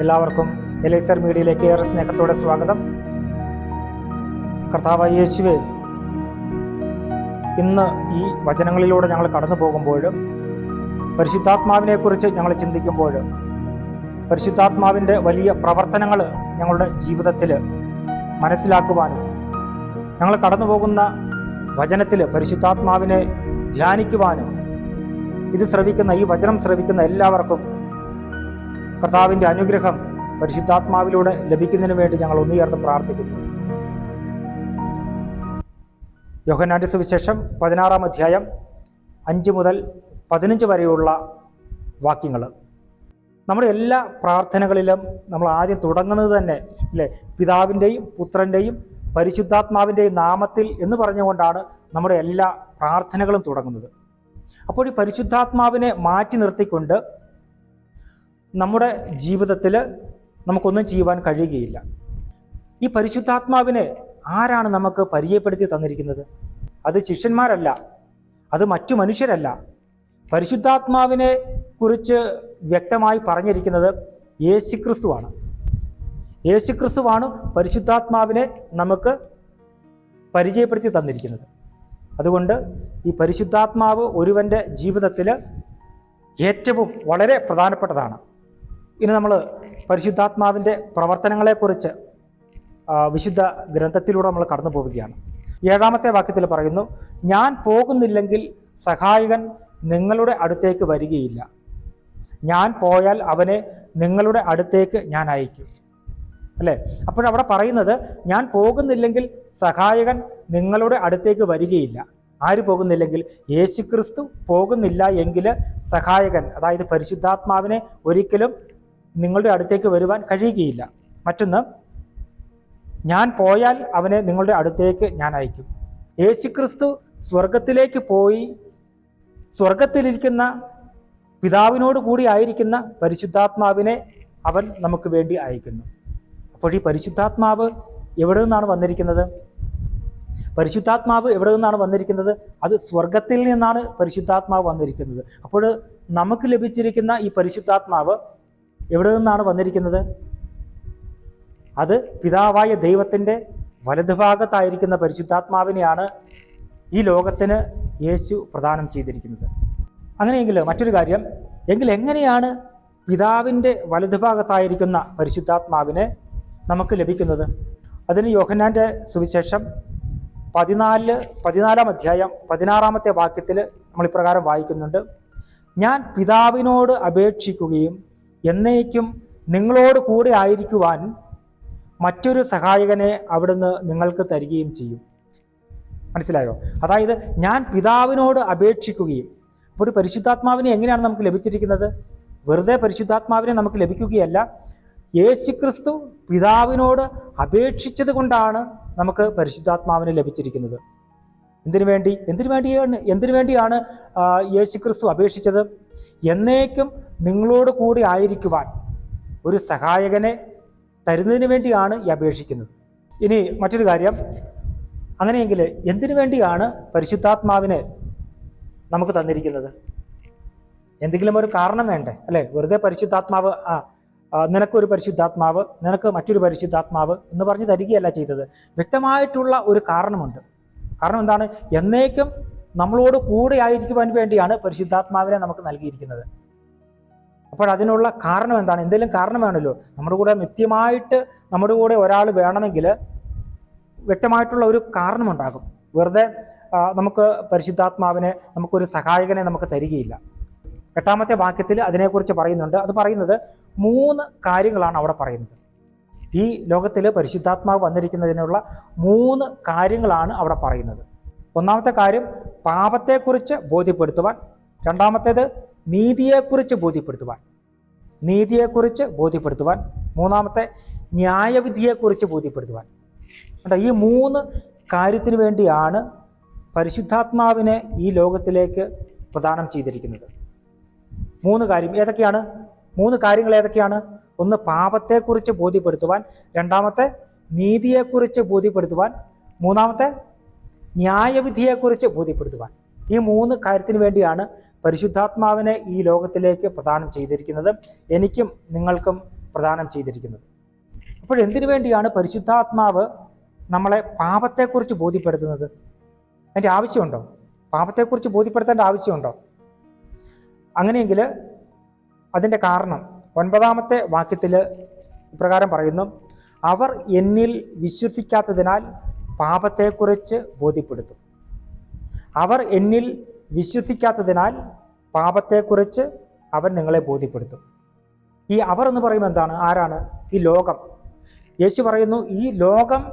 എല്ലാവർക്കും എലൈസർ മീഡിയയിലേക്ക് ഏറെ സ്നേഹത്തോടെ സ്വാഗതം. കർത്താവ് യേശുവെ ഇന്ന് ഈ വചനങ്ങളിലൂടെ ഞങ്ങൾ കടന്നു പോകുമ്പോൾ പരിശുദ്ധാത്മാവിനെക്കുറിച്ച് ഞങ്ങൾ ചിന്തിക്കുമ്പോൾ പരിശുദ്ധാത്മാവിന്റെ വലിയ പ്രവർത്തനങ്ങൾ ഞങ്ങളുടെ ജീവിതത്തിൽ മനസ്സിലാക്കുവാനും ഞങ്ങൾ കടന്നു പോകുന്ന വചനത്തിൽ പരിശുദ്ധാത്മാവിനെ ധ്യാനിക്കുവാനും ഇത് ശ്രവിക്കുന്ന ഈ വചനം ശ്രവിക്കുന്ന എല്ലാവർക്കും കർത്താവിന്റെ അനുഗ്രഹം പരിശുദ്ധാത്മാവിലൂടെ ലഭിക്കുന്നതിന് വേണ്ടി ഞങ്ങൾ ഒന്നുചേർന്ന് പ്രാർത്ഥിക്കുന്നു. യോഹനാന്റെ സുവിശേഷം പതിനാറാം അധ്യായം അഞ്ച് മുതൽ പതിനഞ്ച് വരെയുള്ള വാക്യങ്ങൾ. നമ്മുടെ എല്ലാ പ്രാർത്ഥനകളിലും നമ്മൾ ആദ്യം തുടങ്ങുന്നത് തന്നെ അല്ലേ? പിതാവിന്റെയും പുത്രന്റെയും പരിശുദ്ധാത്മാവിന്റെയും നാമത്തിൽ എന്ന് പറഞ്ഞുകൊണ്ടാണ് നമ്മുടെ എല്ലാ പ്രാർത്ഥനകളും തുടങ്ങുന്നത്. അപ്പോൾ ഈ പരിശുദ്ധാത്മാവിനെ മാറ്റി നിർത്തിക്കൊണ്ട് നമ്മുടെ ജീവിതത്തിൽ നമുക്കൊന്നും ചെയ്യുവാൻ കഴിയുകയില്ല. ഈ പരിശുദ്ധാത്മാവിനെ ആരാണ് നമുക്ക് പരിചയപ്പെടുത്തി തന്നിരിക്കുന്നത്? അത് ശിഷ്യന്മാരല്ല അത് മറ്റു മനുഷ്യരല്ല. പരിശുദ്ധാത്മാവിനെ കുറിച്ച് വ്യക്തമായി പറഞ്ഞിരിക്കുന്നത് യേശുക്രിസ്തുവാണ്. യേശുക്രിസ്തുവാണ് പരിശുദ്ധാത്മാവിനെ നമുക്ക് പരിചയപ്പെടുത്തി തന്നിരിക്കുന്നത്. അതുകൊണ്ട് ഈ പരിശുദ്ധാത്മാവ് ഒരുവന്റെ ജീവിതത്തിൽ ഏറ്റവും വളരെ പ്രധാനപ്പെട്ടതാണ്. ഇനി നമ്മൾ പരിശുദ്ധാത്മാവിന്റെ പ്രവർത്തനങ്ങളെക്കുറിച്ച് വിശുദ്ധ ഗ്രന്ഥത്തിലൂടെ നമ്മൾ കടന്നു പോവുകയാണ്. ഏഴാമത്തെ വാക്യത്തിൽ പറയുന്നു ഞാൻ പോകുന്നില്ലെങ്കിൽ സഹായകൻ നിങ്ങളുടെ അടുത്തേക്ക് വരികയില്ല. ഞാൻ പോയാൽ അവനെ നിങ്ങളുടെ അടുത്തേക്ക് ഞാൻ അയക്കും അല്ലേ? അപ്പോഴവിടെ പറയുന്നത് ഞാൻ പോകുന്നില്ലെങ്കിൽ സഹായകൻ നിങ്ങളുടെ അടുത്തേക്ക് വരികയില്ല. ആര് പോകുന്നില്ലെങ്കിൽ? യേശുക്രിസ്തു പോകുന്നില്ല എങ്കിൽ സഹായകൻ അതായത് പരിശുദ്ധാത്മാവിനെ ഒരിക്കലും നിങ്ങളുടെ അടുത്തേക്ക് വരുവാൻ കഴിയുകയില്ല. മറ്റൊന്ന് ഞാൻ പോയാൽ അവനെ നിങ്ങളുടെ അടുത്തേക്ക് ഞാൻ അയക്കും. യേശുക്രിസ്തു സ്വർഗത്തിലേക്ക് പോയി സ്വർഗത്തിലിരിക്കുന്ന പിതാവിനോട് കൂടി ആയിരിക്കുന്ന പരിശുദ്ധാത്മാവിനെ അവൻ നമുക്ക് വേണ്ടി അയക്കുന്നു. അപ്പോൾ ഈ പരിശുദ്ധാത്മാവ് എവിടെ നിന്നാണ് വന്നിരിക്കുന്നത്? പരിശുദ്ധാത്മാവ് എവിടെ നിന്നാണ് വന്നിരിക്കുന്നത്? അത് സ്വർഗത്തിൽ നിന്നാണ് പരിശുദ്ധാത്മാവ് വന്നിരിക്കുന്നത്. അപ്പോൾ നമുക്ക് ലഭിച്ചിരിക്കുന്ന ഈ പരിശുദ്ധാത്മാവ് എവിടെ നിന്നാണ് വന്നിരിക്കുന്നത്? അത് പിതാവായ ദൈവത്തിന്റെ വലതുഭാഗത്തായിരിക്കുന്ന പരിശുദ്ധാത്മാവിനെയാണ് ഈ ലോകത്തിന് യേശു പ്രദാനം ചെയ്തിരിക്കുന്നത്. അങ്ങനെയെങ്കിൽ മറ്റൊരു കാര്യം എങ്കിൽ എങ്ങനെയാണ് പിതാവിന്റെ വലതുഭാഗത്തായിരിക്കുന്ന പരിശുദ്ധാത്മാവിനെ നമുക്ക് ലഭിക്കുന്നത്. അതിന് യോഹന്നാന്റെ സുവിശേഷം പതിനാലിൽ പതിനാലാം അധ്യായം പതിനാറാമത്തെ വാക്യത്തിൽ നമ്മൾ ഇപ്രകാരം വായിക്കുന്നുണ്ട്. ഞാൻ പിതാവിനോട് അപേക്ഷിക്കുകയും എന്നേക്കും നിങ്ങളോട് കൂടെ ആയിരിക്കുവാൻ മറ്റൊരു സഹായകനെ അവിടുന്ന് നിങ്ങൾക്ക് തരികയും ചെയ്യും. മനസ്സിലായോ? അതായത് ഞാൻ പിതാവിനോട് അപേക്ഷിക്കുകയും അപ്പോൾ ഒരു പരിശുദ്ധാത്മാവിനെ എങ്ങനെയാണ് നമുക്ക് ലഭിച്ചിരിക്കുന്നത്? വെറുതെ പരിശുദ്ധാത്മാവിനെ നമുക്ക് ലഭിക്കുകയല്ല. യേശുക്രിസ്തു പിതാവിനോട് അപേക്ഷിച്ചത് കൊണ്ടാണ് നമുക്ക് പരിശുദ്ധാത്മാവിനെ ലഭിച്ചിരിക്കുന്നത്. എന്തിനു വേണ്ടി? എന്തിനു വേണ്ടിയാണ്? എന്തിനു വേണ്ടിയാണ് യേശുക്രിസ്തു അപേക്ഷിച്ചത്? എന്നേക്കും നിങ്ങളോട് കൂടി ആയിരിക്കുവാൻ ഒരു സഹായകനെ തരുന്നതിന് വേണ്ടിയാണ് ഈ അപേക്ഷിക്കുന്നത്. ഇനി മറ്റൊരു കാര്യം. അങ്ങനെയെങ്കിൽ എന്തിനു വേണ്ടിയാണ് പരിശുദ്ധാത്മാവിനെ നമുക്ക് തന്നിരിക്കുന്നത്? എന്തെങ്കിലും ഒരു കാരണം വേണ്ടേ? അല്ലേ? വെറുതെ പരിശുദ്ധാത്മാവ് ആ, നിനക്കൊരു പരിശുദ്ധാത്മാവ് നിനക്ക് മറ്റൊരു പരിശുദ്ധാത്മാവ് എന്ന് പറഞ്ഞ് തരികയല്ല ചെയ്തത്. വ്യക്തമായിട്ടുള്ള ഒരു കാരണമുണ്ട്. കാരണം എന്താണ്? എന്നേക്കും നമ്മളോട് കൂടെ ആയിരിക്കുവാൻ വേണ്ടിയാണ് പരിശുദ്ധാത്മാവിനെ നമുക്ക് നൽകിയിരിക്കുന്നത്. അപ്പോൾ അതിനുള്ള കാരണം എന്താണ്? എന്തെങ്കിലും കാരണം വേണമല്ലോ? നമ്മുടെ കൂടെ നിത്യമായിട്ട് നമ്മുടെ കൂടെ ഒരാൾ വേണമെങ്കിൽ വ്യക്തമായിട്ടുള്ള ഒരു കാരണമുണ്ടാകും. വെറുതെ നമുക്ക് പരിശുദ്ധാത്മാവിനെ നമുക്കൊരു സഹായകനെ നമുക്ക് തരികയില്ല. എട്ടാമത്തെ വാക്യത്തിൽ അതിനെക്കുറിച്ച് പറയുന്നുണ്ട്. അത് പറയുന്നത് മൂന്ന് കാര്യങ്ങളാണ് അവിടെ പറയുന്നത്. ഈ ലോകത്തിൽ പരിശുദ്ധാത്മാവ് വന്നിരിക്കുന്നതിനുള്ള മൂന്ന് കാര്യങ്ങളാണ് അവിടെ പറയുന്നത്. ഒന്നാമത്തെ കാര്യം പാപത്തെക്കുറിച്ച് ബോധ്യപ്പെടുത്തുവാൻ. രണ്ടാമത്തേത് നീതിയെക്കുറിച്ച് ബോധ്യപ്പെടുത്തുവാൻ. നീതിയെക്കുറിച്ച് ബോധ്യപ്പെടുത്തുവാൻ. മൂന്നാമത്തെ ന്യായവിധിയെക്കുറിച്ച് ബോധ്യപ്പെടുത്തുവാൻ. കേട്ടോ ഈ മൂന്ന് കാര്യത്തിന് വേണ്ടിയാണ് പരിശുദ്ധാത്മാവിനെ ഈ ലോകത്തിലേക്ക് പ്രദാനം ചെയ്തിരിക്കുന്നത്. മൂന്ന് കാര്യം. ഏതൊക്കെയാണ്? മൂന്ന് കാര്യങ്ങൾ ഏതൊക്കെയാണ്? ഒന്ന് പാപത്തെക്കുറിച്ച് ബോധ്യപ്പെടുത്തുവാൻ രണ്ടാമത്തെ നീതിയെക്കുറിച്ച് ബോധ്യപ്പെടുത്തുവാൻ മൂന്നാമത്തെ ന്യായവിധിയെക്കുറിച്ച് ബോധ്യപ്പെടുത്തുവാൻ. ഈ മൂന്ന് കാര്യത്തിന് വേണ്ടിയാണ് പരിശുദ്ധാത്മാവിനെ ഈ ലോകത്തിലേക്ക് പ്രദാനം ചെയ്തിരിക്കുന്നത്. എനിക്കും നിങ്ങൾക്കും പ്രദാനം ചെയ്തിരിക്കുന്നത്. അപ്പോൾ എന്തിനു വേണ്ടിയാണ് പരിശുദ്ധാത്മാവ് നമ്മളെ പാപത്തെക്കുറിച്ച് ബോധ്യപ്പെടുത്തുന്നത്? അതിന്റെ ആവശ്യമുണ്ടോ? പാപത്തെക്കുറിച്ച് ബോധ്യപ്പെടുത്തേണ്ട ആവശ്യമുണ്ടോ? അങ്ങനെയെങ്കിൽ അതിന്റെ കാരണം ഒൻപതാമത്തെ വാക്യത്തിൽ ഇപ്രകാരം പറയുന്നു അവർ എന്നിൽ വിശ്വസിക്കാത്തതിനാൽ പാപത്തെക്കുറിച്ച് ബോധ്യപ്പെടുത്തും. അവർ എന്നിൽ വിശ്വസിക്കാത്തതിനാൽ പാപത്തെക്കുറിച്ച് അവൻ നിങ്ങളെ ബോധ്യപ്പെടുത്തും. ഈ അവർ എന്ന് പറയുമ്പോൾ എന്താണ്? ആരാണ്? ഈ ലോകം. യേശു പറയുന്നു ഈ ലോകം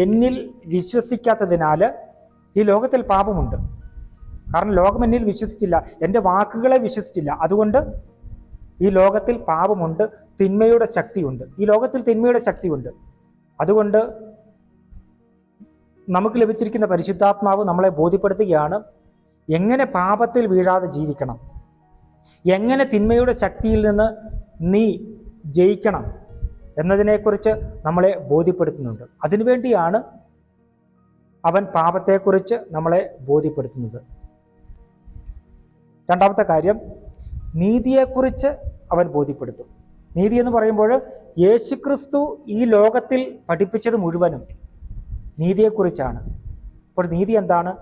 എന്നിൽ വിശ്വസിക്കാത്തതിനാൽ ഈ ലോകത്തിൽ പാപമുണ്ട്. കാരണം ലോകം എന്നിൽ വിശ്വസിച്ചില്ല. എന്റെ വാക്കുകളെ വിശ്വസിച്ചില്ല. അതുകൊണ്ട് ഈ ലോകത്തിൽ പാപമുണ്ട് തിന്മയുടെ ശക്തിയുണ്ട്. ഈ ലോകത്തിൽ തിന്മയുടെ ശക്തിയുണ്ട്. അതുകൊണ്ട് നമുക്ക് ലഭിച്ചിരിക്കുന്ന പരിശുദ്ധാത്മാവ് നമ്മളെ ബോധ്യപ്പെടുത്തുകയാണ്. എങ്ങനെ പാപത്തിൽ വീഴാതെ ജീവിക്കണം? എങ്ങനെ തിന്മയുടെ ശക്തിയിൽ നിന്ന് നീ ജയിക്കണം എന്നതിനെക്കുറിച്ച് നമ്മളെ ബോധ്യപ്പെടുത്തുന്നുണ്ട്. അതിനുവേണ്ടിയാണ് അവൻ പാപത്തെക്കുറിച്ച് നമ്മളെ ബോധ്യപ്പെടുത്തുന്നത്. രണ്ടാമത്തെ കാര്യം നീതിയെക്കുറിച്ച് അവൻ ബോധ്യപ്പെടുത്തും. നീതി എന്ന് പറയുമ്പോൾ യേശുക്രിസ്തു ഈ ലോകത്തിൽ പഠിപ്പിച്ചത് മുഴുവനും നീതിയെക്കുറിച്ചാണ്. അപ്പോൾ നീതി എന്താണ്?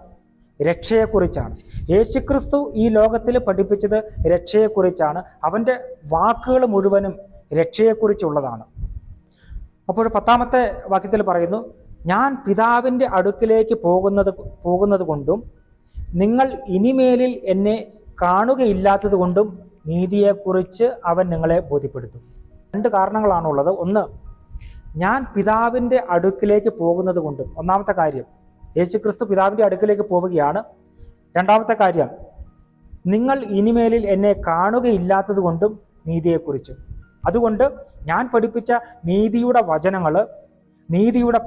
രക്ഷയെക്കുറിച്ചാണ്. യേശുക്രിസ്തു ഈ ലോകത്തിൽ പഠിപ്പിച്ചത് രക്ഷയെക്കുറിച്ചാണ്. അവന്റെ വാക്കുകൾ മുഴുവനും രക്ഷയെക്കുറിച്ചുള്ളതാണ്. അപ്പോൾ പത്താമത്തെ വാക്യത്തിൽ പറയുന്നു ഞാൻ പിതാവിന്റെ അടുക്കിലേക്ക് പോകുന്നത് പോകുന്നത് കൊണ്ടും നിങ്ങൾ ഇനിമേലിൽ എന്നെ കാണുകയില്ലാത്തത് കൊണ്ടും നീതിയെക്കുറിച്ച് അവൻ നിങ്ങളെ ബോധ്യപ്പെടുത്തും. രണ്ട് കാരണങ്ങളാണുള്ളത്. ഒന്ന് ഞാൻ പിതാവിന്റെ അടുക്കിലേക്ക് പോകുന്നത് കൊണ്ടും. ഒന്നാമത്തെ കാര്യം യേശുക്രിസ്തു പിതാവിന്റെ അടുക്കിലേക്ക് പോവുകയാണ്. രണ്ടാമത്തെ കാര്യം നിങ്ങൾ ഇനിമേലിൽ എന്നെ കാണുകയില്ലാത്തത് കൊണ്ടും നീതിയെക്കുറിച്ചും. അതുകൊണ്ട് ഞാൻ പഠിപ്പിച്ച നീതിയുടെ വചനങ്ങൾ നീതിയുടെ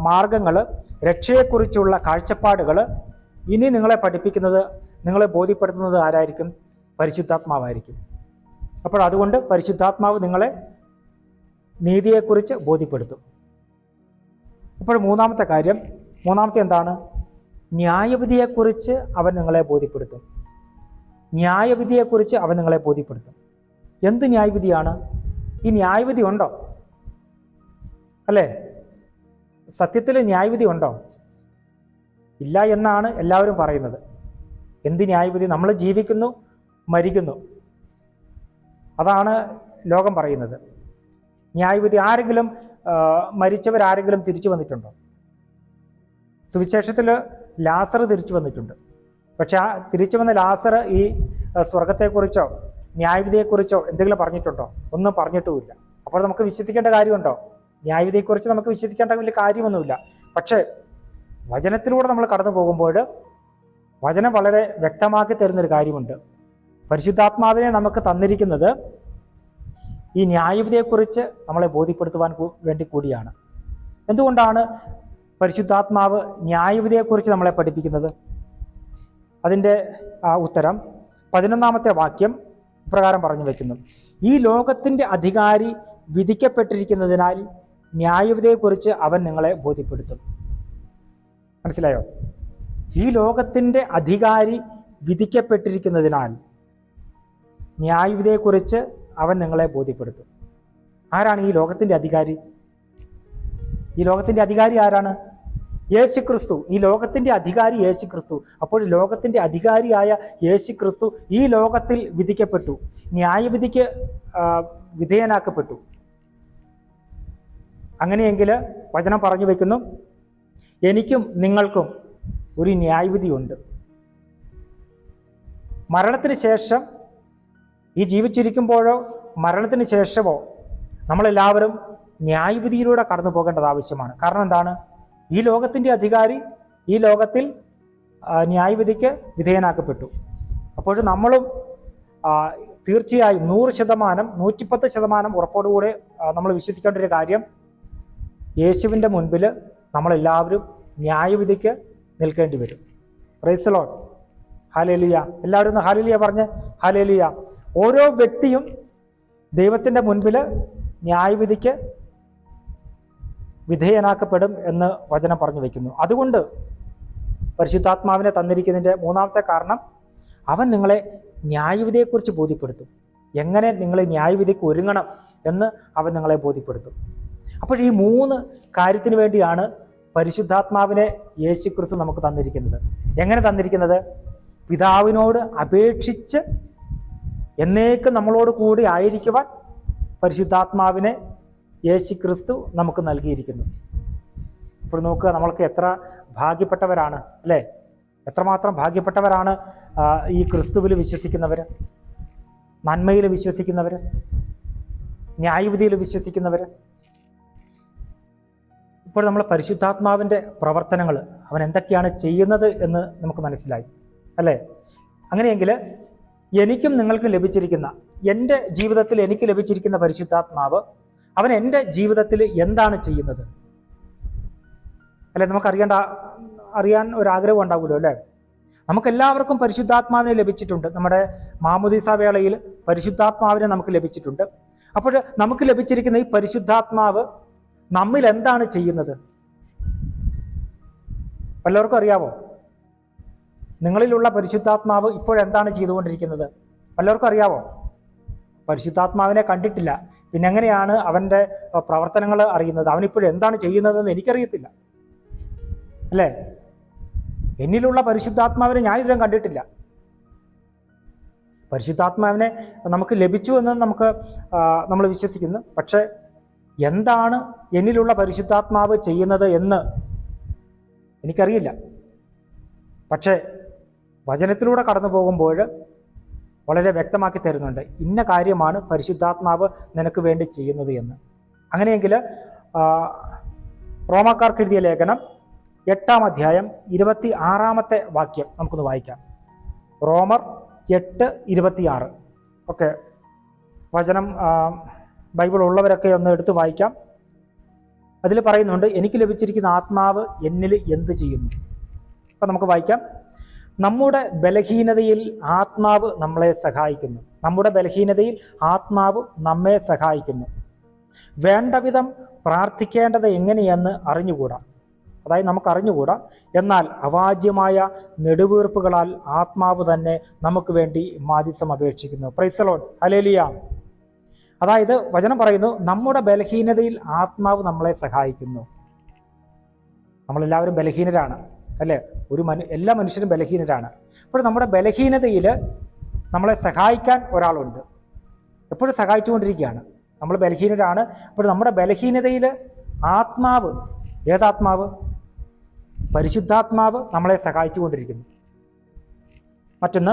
മാർഗങ്ങൾ രക്ഷയെക്കുറിച്ചുള്ള കാഴ്ചപ്പാടുകൾ ഇനി നിങ്ങളെ പഠിപ്പിക്കുന്നത് നിങ്ങളെ ബോധ്യപ്പെടുത്തുന്നത് ആരായിരിക്കും? പരിശുദ്ധാത്മാവായിരിക്കും. അപ്പോൾ അതുകൊണ്ട് പരിശുദ്ധാത്മാവ് നിങ്ങളെ നീതിയെക്കുറിച്ച് ബോധ്യപ്പെടുത്തും. അപ്പോൾ മൂന്നാമത്തെ കാര്യം മൂന്നാമത്തെ എന്താണ്? ന്യായവിധിയെക്കുറിച്ച് അവൻ നിങ്ങളെ ബോധ്യപ്പെടുത്തും. ന്യായവിധിയെക്കുറിച്ച് അവൻ നിങ്ങളെ ബോധ്യപ്പെടുത്തും. എന്ത് ന്യായവിധിയാണ്? ഈ ന്യായവിധി ഉണ്ടോ? അല്ലേ? സത്യത്തിൽ ന്യായവിധി ഉണ്ടോ? ഇല്ല എന്നാണ് എല്ലാവരും പറയുന്നത്. എന്ത് ന്യായവിധി? നമ്മൾ ജീവിക്കുന്നു മരിക്കുന്നു. അതാണ് ലോകം പറയുന്നത്. ന്യായവിധി ആരെങ്കിലും മരിച്ചവരാരെങ്കിലും തിരിച്ചു വന്നിട്ടുണ്ടോ? സുവിശേഷത്തിൽ ലാസർ തിരിച്ചു വന്നിട്ടുണ്ട്. പക്ഷെ ആ തിരിച്ചു വന്ന ലാസർ ഈ സ്വർഗത്തെക്കുറിച്ചോ ന്യായവിധിയെക്കുറിച്ചോ എന്തെങ്കിലും പറഞ്ഞിട്ടുണ്ടോ? ഒന്നും പറഞ്ഞിട്ടുമില്ല. അപ്പോൾ നമുക്ക് വിശ്വസിക്കേണ്ട കാര്യമുണ്ടോ? ന്യായവിധിയെക്കുറിച്ച് നമുക്ക് വിശ്വസിക്കേണ്ട വലിയ കാര്യമൊന്നുമില്ല. പക്ഷേ വചനത്തിലൂടെ നമ്മൾ കടന്നു പോകുമ്പോൾ വചനം വളരെ വ്യക്തമാക്കി തരുന്നൊരു കാര്യമുണ്ട്. പരിശുദ്ധാത്മാവിനെ നമുക്ക് തന്നിരിക്കുന്നത് ഈ ന്യായവിധിയെക്കുറിച്ച് നമ്മളെ ബോധ്യപ്പെടുത്തുവാൻ വേണ്ടി കൂടിയാണ്. എന്തുകൊണ്ടാണ് പരിശുദ്ധാത്മാവ് ന്യായവിധിയെക്കുറിച്ച് നമ്മളെ പഠിപ്പിക്കുന്നത്? അതിന്റെ ഉത്തരം പതിനൊന്നാമത്തെ വാക്യം ഇപ്രകാരം പറഞ്ഞു വയ്ക്കുന്നു ഈ ലോകത്തിന്റെ അധികാരി വിധിക്കപ്പെട്ടിരിക്കുന്നതിനാൽ ന്യായവിധിയെക്കുറിച്ച് അവൻ നിങ്ങളെ ബോധ്യപ്പെടുത്തും. മനസ്സിലായോ? ഈ ലോകത്തിന്റെ അധികാരി വിധിക്കപ്പെട്ടിരിക്കുന്നതിനാൽ ന്യായവിധയെക്കുറിച്ച് അവൻ നിങ്ങളെ ബോധ്യപ്പെടുത്തും. ആരാണ് ഈ ലോകത്തിന്റെ അധികാരി? ഈ ലോകത്തിന്റെ അധികാരി ആരാണ്? യേശു ക്രിസ്തു ഈ ലോകത്തിന്റെ അധികാരി യേശു ക്രിസ്തു അപ്പോൾ ലോകത്തിന്റെ അധികാരിയായ യേശു ക്രിസ്തു ഈ ലോകത്തിൽ വിധിക്കപ്പെട്ടു. ന്യായവിധിക്ക് വിധേയനാക്കപ്പെട്ടു. അങ്ങനെയെങ്കിൽ വചനം പറഞ്ഞു വയ്ക്കുന്നു എനിക്കും നിങ്ങൾക്കും ഒരു ന്യായവിധിയുണ്ട്. മരണത്തിന് ശേഷം ഈ ജീവിച്ചിരിക്കുമ്പോഴോ മരണത്തിന് ശേഷമോ നമ്മളെല്ലാവരും ന്യായവിധിയിലൂടെ കടന്നു പോകേണ്ടത് ആവശ്യമാണ്. കാരണം എന്താണ്? ഈ ലോകത്തിന്റെ അധികാരി ഈ ലോകത്തിൽ ന്യായവിധിക്ക് വിധേയനാക്കപ്പെട്ടു. അപ്പോൾ നമ്മളും തീർച്ചയായും നൂറ് ശതമാനം നൂറ്റിപ്പത്ത് ശതമാനം ഉറപ്പോടുകൂടെ നമ്മൾ വിശ്വസിക്കേണ്ട ഒരു കാര്യം യേശുവിന്റെ മുൻപിൽ നമ്മളെല്ലാവരും ന്യായവിധിക്ക് നിൽക്കേണ്ടി വരും. റൈസലോൺ ഹാലേലിയ എല്ലാവരും ഒന്ന് ഹാലേലിയ പറഞ്ഞ് ഹാലേലിയ ഓരോ വ്യക്തിയും ദൈവത്തിന്റെ മുൻപിൽ ന്യായവിധിക്ക് വിധേയനാക്കപ്പെടും എന്ന് വചനം പറഞ്ഞു വയ്ക്കുന്നു അതുകൊണ്ട് പരിശുദ്ധാത്മാവിനെ തന്നിരിക്കുന്നതിന്റെ മൂന്നാമത്തെ കാരണം അവൻ നിങ്ങളെ ന്യായവിധിയെക്കുറിച്ച് ബോധ്യപ്പെടുത്തും. എങ്ങനെ നിങ്ങൾ ന്യായവിധിക്ക് ഒരുങ്ങണം എന്ന് അവൻ നിങ്ങളെ ബോധ്യപ്പെടുത്തും. അപ്പോൾ ഈ മൂന്ന് കാര്യത്തിന് വേണ്ടിയാണ് പരിശുദ്ധാത്മാവിനെ യേശു ക്രിസ്തു നമുക്ക് തന്നിരിക്കുന്നത്. എങ്ങനെ തന്നിരിക്കുന്നത്? പിതാവിനോട് അപേക്ഷിച്ച് എന്നേക്കും നമ്മളോട് കൂടി ആയിരിക്കുവാൻ പരിശുദ്ധാത്മാവിനെ യേശു ക്രിസ്തു നമുക്ക് നൽകിയിരിക്കുന്നു. ഇപ്പോൾ നോക്കുക നമ്മൾക്ക് എത്ര ഭാഗ്യപ്പെട്ടവരാണ് അല്ലേ? എത്രമാത്രം ഭാഗ്യപ്പെട്ടവരാണ് ഈ ക്രിസ്തുവിൽ വിശ്വസിക്കുന്നവർ നന്മയിൽ വിശ്വസിക്കുന്നവർ ന്യായവിധിയിൽ വിശ്വസിക്കുന്നവർ ഇപ്പോൾ നമ്മൾ പരിശുദ്ധാത്മാവിന്റെ പ്രവർത്തനങ്ങൾ അവൻ എന്തൊക്കെയാണ് ചെയ്യുന്നത് എന്ന് നമുക്ക് മനസ്സിലായി അല്ലേ? അങ്ങനെയെങ്കിൽ എനിക്കും നിങ്ങൾക്കും ലഭിച്ചിരിക്കുന്ന എന്റെ ജീവിതത്തിൽ എനിക്ക് ലഭിച്ചിരിക്കുന്ന പരിശുദ്ധാത്മാവ് അവൻ എന്റെ ജീവിതത്തിൽ എന്താണ് ചെയ്യുന്നത്? അല്ലെ? നമുക്കറിയേണ്ട അറിയാൻ ഒരു ആഗ്രഹം ഉണ്ടാവുമല്ലോ അല്ലേ? നമുക്കെല്ലാവർക്കും പരിശുദ്ധാത്മാവിനെ ലഭിച്ചിട്ടുണ്ട്. നമ്മുടെ മാമുദീസ വേളയിൽ പരിശുദ്ധാത്മാവിനെ നമുക്ക് ലഭിച്ചിട്ടുണ്ട്. അപ്പോൾ നമുക്ക് ലഭിച്ചിരിക്കുന്ന ഈ പരിശുദ്ധാത്മാവ് നമ്മിൽ എന്താണ് ചെയ്യുന്നത്? വല്ലവർക്കും അറിയാവോ? നിങ്ങളിലുള്ള പരിശുദ്ധാത്മാവ് ഇപ്പോഴെന്താണ് ചെയ്തുകൊണ്ടിരിക്കുന്നത്? വല്ലവർക്കും അറിയാമോ പരിശുദ്ധാത്മാവിനെ കണ്ടിട്ടില്ല. പിന്നെ എങ്ങനെയാണ് അവന്റെ പ്രവർത്തനങ്ങൾ അറിയുന്നത്? അവനിപ്പോഴെന്താണ് ചെയ്യുന്നതെന്ന് എനിക്കറിയത്തില്ല. അല്ലേ? എന്നിലുള്ള പരിശുദ്ധാത്മാവിനെ ഞാൻ ഇതുവരെ കണ്ടിട്ടില്ല. പരിശുദ്ധാത്മാവിനെ നമുക്ക് ലഭിച്ചു എന്ന് നമുക്ക് നമ്മൾ വിശ്വസിക്കുന്നു. പക്ഷേ എന്താണ് എന്നിലുള്ള പരിശുദ്ധാത്മാവ് ചെയ്യുന്നത് എന്ന് എനിക്കറിയില്ല. പക്ഷേ വചനത്തിലൂടെ കടന്നു പോകുമ്പോൾ വളരെ വ്യക്തമാക്കി തരുന്നുണ്ട് ഇന്ന കാര്യമാണ് പരിശുദ്ധാത്മാവ് നിനക്ക് വേണ്ടി ചെയ്യുന്നത് എന്ന്. അങ്ങനെയെങ്കിൽ റോമാക്കാർക്ക് എഴുതിയ ലേഖനം എട്ടാം അധ്യായം ഇരുപത്തി ആറാമത്തെ വാക്യം നമുക്കൊന്ന് വായിക്കാം. റോമർ എട്ട് ഇരുപത്തിയാറ്. ഓക്കെ. വചനം ബൈബിൾ ഉള്ളവരൊക്കെ ഒന്ന് എടുത്ത് വായിക്കാം. അതിൽ പറയുന്നുണ്ട് എനിക്ക് ലഭിച്ചിരിക്കുന്ന ആത്മാവ് എന്നിൽ എന്ത് ചെയ്യുന്നു? അപ്പം നമുക്ക് വായിക്കാം. നമ്മുടെ ബലഹീനതയിൽ ആത്മാവ് നമ്മളെ സഹായിക്കുന്നു. നമ്മുടെ ബലഹീനതയിൽ ആത്മാവ് നമ്മെ സഹായിക്കുന്നു. വേണ്ടവിധം പ്രാർത്ഥിക്കേണ്ടത് എങ്ങനെയെന്ന് അറിഞ്ഞുകൂടാ? അതായത് നമുക്ക് അറിഞ്ഞുകൂടാ. എന്നാൽ അവാജ്യമായ നെടുവീർപ്പുകളാൽ ആത്മാവ് തന്നെ നമുക്ക് വേണ്ടി മാധ്യസം അപേക്ഷിക്കുന്നു. പ്രൈസലോൺ ഹലേലിയ അതായത് വചനം പറയുന്നു നമ്മുടെ ബലഹീനതയിൽ ആത്മാവ് നമ്മളെ സഹായിക്കുന്നു. നമ്മളെല്ലാവരും ബലഹീനരാണ് അല്ലേ? ഒരു മനു എല്ലാ മനുഷ്യരും ബലഹീനരാണ്. അപ്പോൾ നമ്മുടെ ബലഹീനതയിൽ നമ്മളെ സഹായിക്കാൻ ഒരാളുണ്ട്. എപ്പോഴും സഹായിച്ചുകൊണ്ടിരിക്കുകയാണ്. നമ്മൾ ബലഹീനരാണ്. അപ്പോൾ നമ്മുടെ ബലഹീനതയിൽ ആത്മാവ് ഏതാത്മാവ്? പരിശുദ്ധാത്മാവ് നമ്മളെ സഹായിച്ചുകൊണ്ടിരിക്കുന്നു. മറ്റൊന്ന്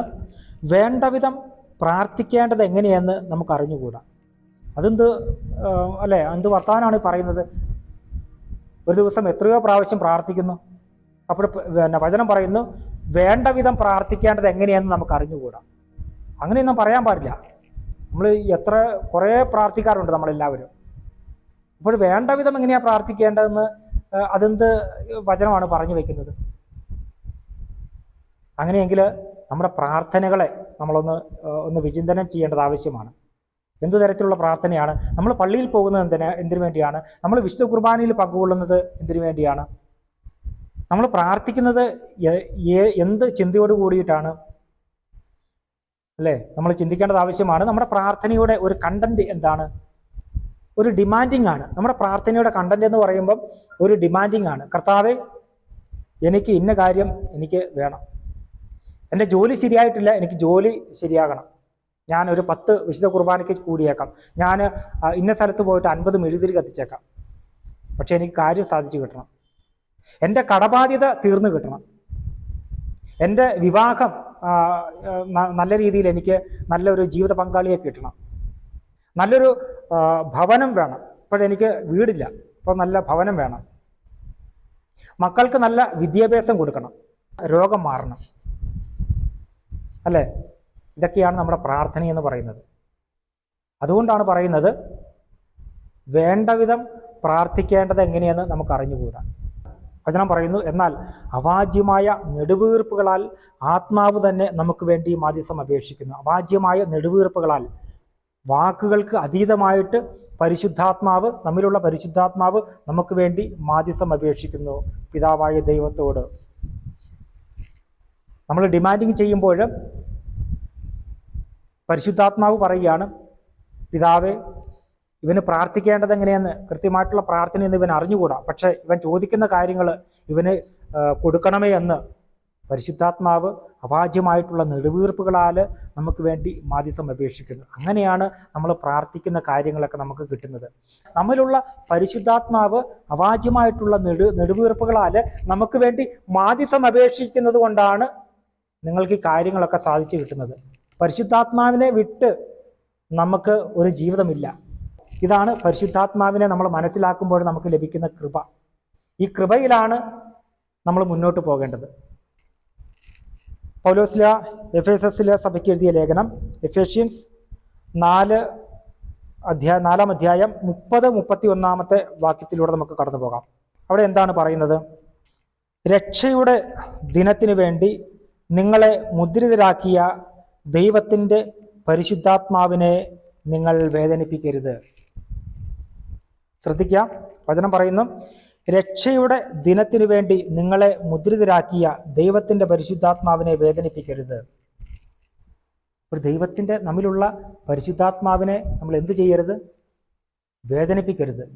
വേണ്ടവിധം പ്രാർത്ഥിക്കേണ്ടത് എങ്ങനെയെന്ന് നമുക്ക് അറിഞ്ഞുകൂടാ അതെന്ത് അല്ലേ? എന്ത് വർത്താനാണ് പറയുന്നത്? ഒരു ദിവസം എത്രയോ പ്രാവശ്യം പ്രാർത്ഥിക്കുന്നു. അപ്പോൾ പിന്നെ വചനം പറയുന്നു വേണ്ട വിധം പ്രാർത്ഥിക്കേണ്ടത് എങ്ങനെയെന്ന് നമുക്ക് അറിഞ്ഞുകൂടാ. അങ്ങനെയൊന്നും പറയാൻ പാടില്ല. നമ്മൾ എത്ര കുറേ പ്രാർത്ഥിക്കാറുണ്ട് നമ്മളെല്ലാവരും. അപ്പോൾ വേണ്ട വിധം എങ്ങനെയാണ് പ്രാർത്ഥിക്കേണ്ടതെന്ന് അതെന്ത് വചനമാണ് പറഞ്ഞു വയ്ക്കുന്നത് അങ്ങനെയെങ്കിൽ നമ്മുടെ പ്രാർത്ഥനകളെ നമ്മളൊന്ന് ഒന്ന് വിചിന്തനം ചെയ്യേണ്ടത് ആവശ്യമാണ്. എന്ത് തരത്തിലുള്ള പ്രാർത്ഥനയാണ്? നമ്മൾ പള്ളിയിൽ പോകുന്നത് എന്തിനാ എന്തിനു വേണ്ടിയാണ്? നമ്മൾ വിശുദ്ധ കുർബാനയിൽ പങ്കുകൊള്ളുന്നത് എന്തിനു വേണ്ടിയാണ്? നമ്മൾ പ്രാർത്ഥിക്കുന്നത് എന്ത് ചിന്തയോട് കൂടിയിട്ടാണ്? അല്ലേ? നമ്മൾ ചിന്തിക്കേണ്ടത് ആവശ്യമാണ്. നമ്മുടെ പ്രാർത്ഥനയുടെ ഒരു കണ്ടന്റ് എന്താണ്? ഒരു ഡിമാൻഡിങ് ആണ്. നമ്മുടെ പ്രാർത്ഥനയുടെ കണ്ടന്റ് എന്ന് പറയുമ്പം ഒരു ഡിമാൻഡിങ് ആണ്. കർത്താവെ എനിക്ക് ഇന്ന കാര്യം എനിക്ക് വേണം. എന്റെ ജോലി ശരിയായിട്ടില്ല. എനിക്ക് ജോലി ശരിയാകണം. ഞാൻ ഒരു പത്ത് വിശുദ്ധ കുർബാനയ്ക്ക് കൂടിയേക്കാം. ഞാൻ ഇന്ന സ്ഥലത്ത് പോയിട്ട് അൻപത് മെഴുതിരി കത്തിച്ചേക്കാം. പക്ഷെ എനിക്ക് കാര്യം സാധിച്ചു കിട്ടണം. എന്റെ കടബാധ്യത തീർന്നു കിട്ടണം. എന്റെ വിവാഹം നല്ല രീതിയിൽ എനിക്ക് നല്ലൊരു ജീവിത പങ്കാളിയെ കിട്ടണം. നല്ലൊരു ഭവനം വേണം. ഇപ്പോഴെനിക്ക് വീടില്ല. അപ്പോൾ നല്ല ഭവനം വേണം. മക്കൾക്ക് നല്ല വിദ്യാഭ്യാസം കൊടുക്കണം. രോഗം മാറണം. അല്ലേ? ഇതൊക്കെയാണ് നമ്മുടെ പ്രാർത്ഥന എന്ന് പറയുന്നത്. അതുകൊണ്ടാണ് പറയുന്നത് വേണ്ടവിധം പ്രാർത്ഥിക്കേണ്ടത് എങ്ങനെയെന്ന് നമുക്ക് അറിഞ്ഞുകൂടാ വചനം പറയുന്നു എന്നാൽ അവാജ്യമായ നെടുവീർപ്പുകളാൽ ആത്മാവ് തന്നെ നമുക്ക് വേണ്ടി മാധ്യസം അപേക്ഷിക്കുന്നു. അവാജ്യമായ നെടുവീർപ്പുകളാൽ വാക്കുകൾക്ക് അതീതമായിട്ട് പരിശുദ്ധാത്മാവ് നമ്മിലുള്ള പരിശുദ്ധാത്മാവ് നമുക്ക് വേണ്ടി മാധ്യസം അപേക്ഷിക്കുന്നു പിതാവായ ദൈവത്തോട്. നമ്മൾ ഡിമാൻഡിങ് ചെയ്യുമ്പോൾ പരിശുദ്ധാത്മാവ് പറയുകയാണ് പിതാവേ ഇവന് പ്രാർത്ഥിക്കേണ്ടത് എങ്ങനെയെന്ന്? കൃത്യമായിട്ടുള്ള പ്രാർത്ഥന എന്ന് ഇവൻ അറിഞ്ഞുകൂടാ. പക്ഷേ ഇവൻ ചോദിക്കുന്ന കാര്യങ്ങൾ ഇവന് കൊടുക്കണമേ എന്ന് പരിശുദ്ധാത്മാവ് അവാജ്യമായിട്ടുള്ള നെടുവീർപ്പുകളാൽ നമുക്ക് വേണ്ടി മാധ്യസ്ഥം അപേക്ഷിക്കുന്നു. അങ്ങനെയാണ് നമ്മൾ പ്രാർത്ഥിക്കുന്ന കാര്യങ്ങളൊക്കെ നമുക്ക് കിട്ടുന്നത്. നമ്മിലുള്ള പരിശുദ്ധാത്മാവ് അവാജ്യമായിട്ടുള്ള നെടു നെടുവീർപ്പുകളാൽ നമുക്ക് വേണ്ടി മാധ്യസ്ഥം അപേക്ഷിക്കുന്നത് കൊണ്ടാണ് നിങ്ങൾക്ക് ഈ കാര്യങ്ങളൊക്കെ സാധിച്ചു കിട്ടുന്നത്. പരിശുദ്ധാത്മാവിനെ വിട്ട് നമുക്ക് ഒരു ജീവിതമില്ല. ഇതാണ് പരിശുദ്ധാത്മാവിനെ നമ്മൾ മനസ്സിലാക്കുമ്പോൾ നമുക്ക് ലഭിക്കുന്ന കൃപ. ഈ കൃപയിലാണ് നമ്മൾ മുന്നോട്ട് പോകേണ്ടത്. പൗലോസ്ല എഫ് എസ് എസിലെ സഭയ്ക്ക് എഴുതിയ ലേഖനം എഫേഷ്യൻസ് നാല് അധ്യായ നാലാം അധ്യായം മുപ്പത് മുപ്പത്തി ഒന്നാമത്തെ വാക്യത്തിലൂടെ നമുക്ക് കടന്നു പോകാം. അവിടെ എന്താണ് പറയുന്നത്? രക്ഷയുടെ ദിനത്തിനു വേണ്ടി നിങ്ങളെ മുദ്രിതരാക്കിയ ദൈവത്തിന്റെ പരിശുദ്ധാത്മാവിനെ നിങ്ങൾ വേദനിപ്പിക്കരുത്. ശ്രദ്ധിക്കാം വചനം പറയുന്നു രക്ഷയുടെ ദിനത്തിനു വേണ്ടി നിങ്ങളെ മുദ്രിതരാക്കിയ ദൈവത്തിന്റെ പരിശുദ്ധാത്മാവിനെ വേദനിപ്പിക്കരുത്. ഒരു ദൈവത്തിന്റെ നമ്മിലുള്ള പരിശുദ്ധാത്മാവിനെ നമ്മൾ എന്ത് ചെയ്യരുത്? വേദനിപ്പിക്കരുത്.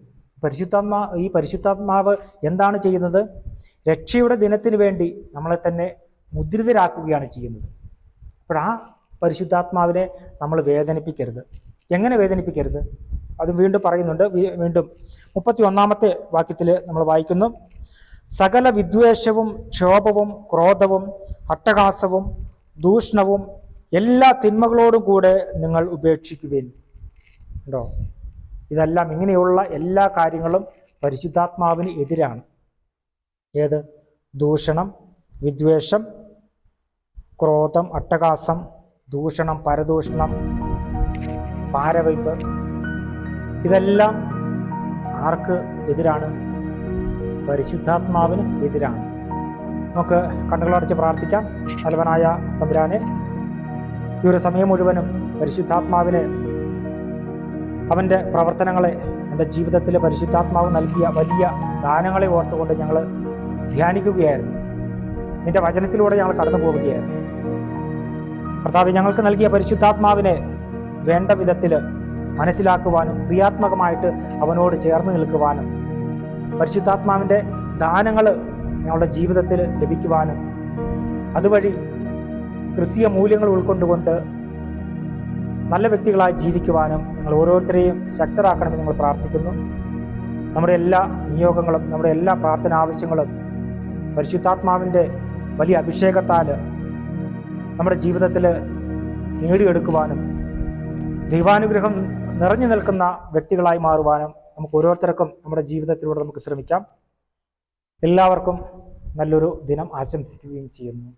പരിശുദ്ധാത്മാ ഈ പരിശുദ്ധാത്മാവ് എന്താണ് ചെയ്യുന്നത്? രക്ഷയുടെ ദിനത്തിന് വേണ്ടി നമ്മളെ തന്നെ മുദ്രിതരാക്കുകയാണ് ചെയ്യുന്നത്. അപ്പോൾ ആ പരിശുദ്ധാത്മാവിനെ നമ്മൾ വേദനിപ്പിക്കരുത്. എങ്ങനെ വേദനിപ്പിക്കരുത്? അത് വീണ്ടും പറയുന്നുണ്ട്. വീണ്ടും മുപ്പത്തി ഒന്നാമത്തെ വാക്യത്തിൽ നമ്മൾ വായിക്കുന്നു. സകല വിദ്വേഷവും ക്ഷോഭവും ക്രോധവും അട്ടഹാസവും ദൂഷണവും എല്ലാ തിന്മകളോടും കൂടെ നിങ്ങൾ ഉപേക്ഷിക്കുവേൻ. ഉണ്ടോ? ഇതെല്ലാം ഇങ്ങനെയുള്ള എല്ലാ കാര്യങ്ങളും പരിശുദ്ധാത്മാവിന് എതിരാണ്. ഏത്? ദൂഷണം വിദ്വേഷം ക്രോധം അട്ടഹാസം ദൂഷണം പരദൂഷണം പാരവയ്പ് ഇതെല്ലാം ആർക്ക് എതിരാണ്? പരിശുദ്ധാത്മാവിന് എതിരാണ്. നമുക്ക് കണ്ണുകളടച്ച് പ്രാർത്ഥിക്കാം. തലവനായ തമ്പുരാനെ ഈ ഒരു സമയം മുഴുവനും പരിശുദ്ധാത്മാവിനെ അവന്റെ പ്രവർത്തനങ്ങളെ എന്റെ ജീവിതത്തിൽ പരിശുദ്ധാത്മാവ് നൽകിയ വലിയ ദാനങ്ങളെ ഓർത്തുകൊണ്ട് ഞങ്ങൾ ധ്യാനിക്കുകയായിരുന്നു. നിന്റെ വചനത്തിലൂടെ ഞങ്ങൾ കടന്നു പോവുകയായിരുന്നു കർത്താവ് ഞങ്ങൾക്ക് നൽകിയ പരിശുദ്ധാത്മാവിനെ വേണ്ട വിധത്തിൽ മനസ്സിലാക്കുവാനും ക്രിയാത്മകമായിട്ട് അവനോട് ചേർന്ന് നിൽക്കുവാനും പരിശുദ്ധാത്മാവിന്റെ ദാനങ്ങൾ ഞങ്ങളുടെ ജീവിതത്തിൽ ലഭിക്കുവാനും അതുവഴി ക്രിസ്തീയ മൂല്യങ്ങൾ ഉൾക്കൊണ്ടുകൊണ്ട് നല്ല വ്യക്തികളായി ജീവിക്കുവാനും നിങ്ങൾ ഓരോരുത്തരെയും ശക്തരാക്കണമെന്ന് ഞങ്ങൾ പ്രാർത്ഥിക്കുന്നു. നമ്മുടെ എല്ലാ നിയോഗങ്ങളും നമ്മുടെ എല്ലാ പ്രാർത്ഥന ആവശ്യങ്ങളും പരിശുദ്ധാത്മാവിന്റെ വലിയ അഭിഷേകത്താൽ നമ്മുടെ ജീവിതത്തിൽ നേടിയെടുക്കുവാനും ദൈവാനുഗ്രഹം നിറഞ്ഞു നിൽക്കുന്ന വ്യക്തികളായി മാറുവാനും നമുക്ക് ഓരോരുത്തർക്കും നമ്മുടെ ജീവിതത്തിലൂടെ നമുക്ക് ശ്രമിക്കാം. എല്ലാവർക്കും നല്ലൊരു ദിനം ആശംസിക്കുകയും ചെയ്യുന്നു.